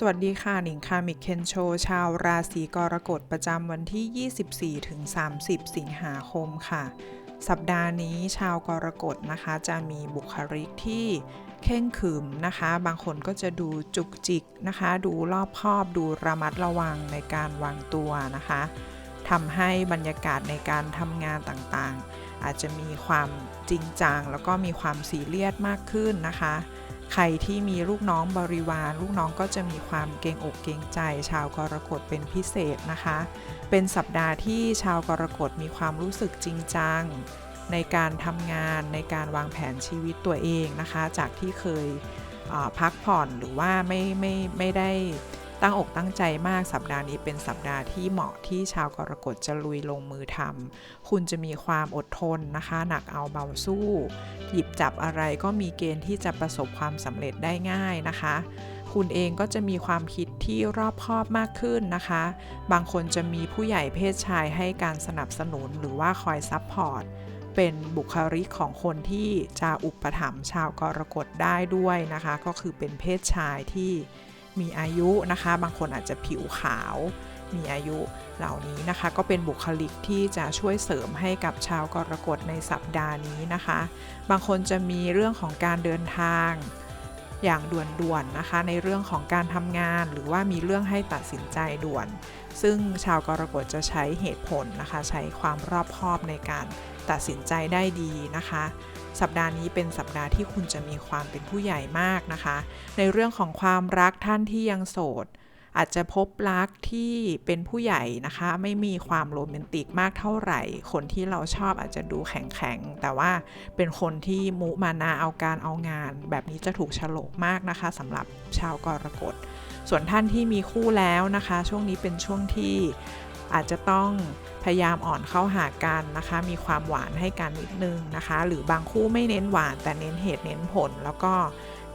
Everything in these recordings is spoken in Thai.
สวัสดีค่ะ หนิงคามิกเคนโช ชาวราศีกรกฎประจำวันที่ 24 ถึง 30 สิงหาคมค่ะ สัปดาห์นี้ชาวกรกฎนะคะ จะมีบุคลิกที่เข่งขรึมนะคะ บางคนก็จะดูจุกจิกนะคะ ดูรอบคอบ ดูระมัดระวังในการวางตัวนะคะทำให้บรรยากาศในการทำงานต่างๆ อาจจะมีความจริงจังแล้วก็มีความซีเรียสมากขึ้นนะคะ ใครที่มีลูกน้องบริวาร ลูกน้องก็จะมีความเกรงอกเกรงใจชาวกรกฎเป็นพิเศษนะคะ เป็นสัปดาห์ที่ชาวกรกฎมีความรู้สึกจริงจัง ในการทำงานในการวางแผนชีวิตตัวเองนะคะ จากที่เคยพักผ่อนหรือว่าไม่ไม่ไม่ได้ ตั้งอกตั้งใจมากสัปดาห์นี้เป็นสัปดาห์ที่เหมาะที่ชาวกรกฎจะลุยลงมือทำคุณจะมีความอดทนนะคะ หนักเอาเบาสู้ หยิบจับอะไรก็มีเกณฑ์ที่จะประสบความสำเร็จได้ง่ายนะคะ คุณเองก็จะมีความคิดที่รอบคอบมากขึ้นนะคะ บางคนจะมีผู้ใหญ่เพศชายให้การสนับสนุนหรือว่าคอยซัพพอร์ตเป็นบุคลิกของคนที่จะอุปถัมภ์ชาวกรกฎได้ด้วยนะคะ ก็คือเป็นเพศชายที่ มีอายุนะคะ บางคนอาจจะผิวขาว มีอายุเหล่านี้นะคะ ก็เป็นบุคลิกที่จะช่วยเสริมให้กับชาวกรกฎในสัปดาห์นี้นะคะ บางคนจะมีเรื่องของการเดินทางอย่างด่วนๆนะคะ ในเรื่องของการทำงานหรือว่ามีเรื่องให้ตัดสินใจด่วน ซึ่งชาวกรกฎจะใช้เหตุผลนะคะ ใช้ความรอบคอบในการตัดสินใจได้ดีนะคะ สัปดาห์นี้เป็นสัปดาห์ที่คุณจะมีความเป็นผู้ใหญ่มากนะคะ ในเรื่องของความรักท่านที่ยังโสด อาจจะพบรักที่เป็นผู้ใหญ่นะคะ ไม่มีความโรแมนติกมากเท่าไหร่ คนที่เราชอบอาจจะดูแข็งๆ แต่ว่าเป็นคนที่มุมานาเอาการเอางาน แบบนี้จะถูกฉลกมากนะคะสำหรับชาวกรกฎ ส่วนท่านที่มีคู่แล้วนะคะ ช่วงนี้เป็นช่วงที่อาจจะต้องพยายามอ่อนเข้าหากันนะคะ มีความหวานให้กันนิดนึงนะคะ หรือบางคู่ไม่เน้นหวานแต่เน้นเหตุเน้นผล แล้วก็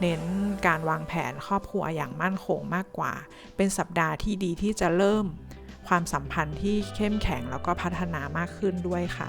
เน้นการวางแผนครอบครัวอย่างมั่นคงมากกว่า เป็นสัปดาห์ที่ดีที่จะเริ่มความสัมพันธ์ที่เข้มแข็งแล้วก็พัฒนามากขึ้นด้วยค่ะ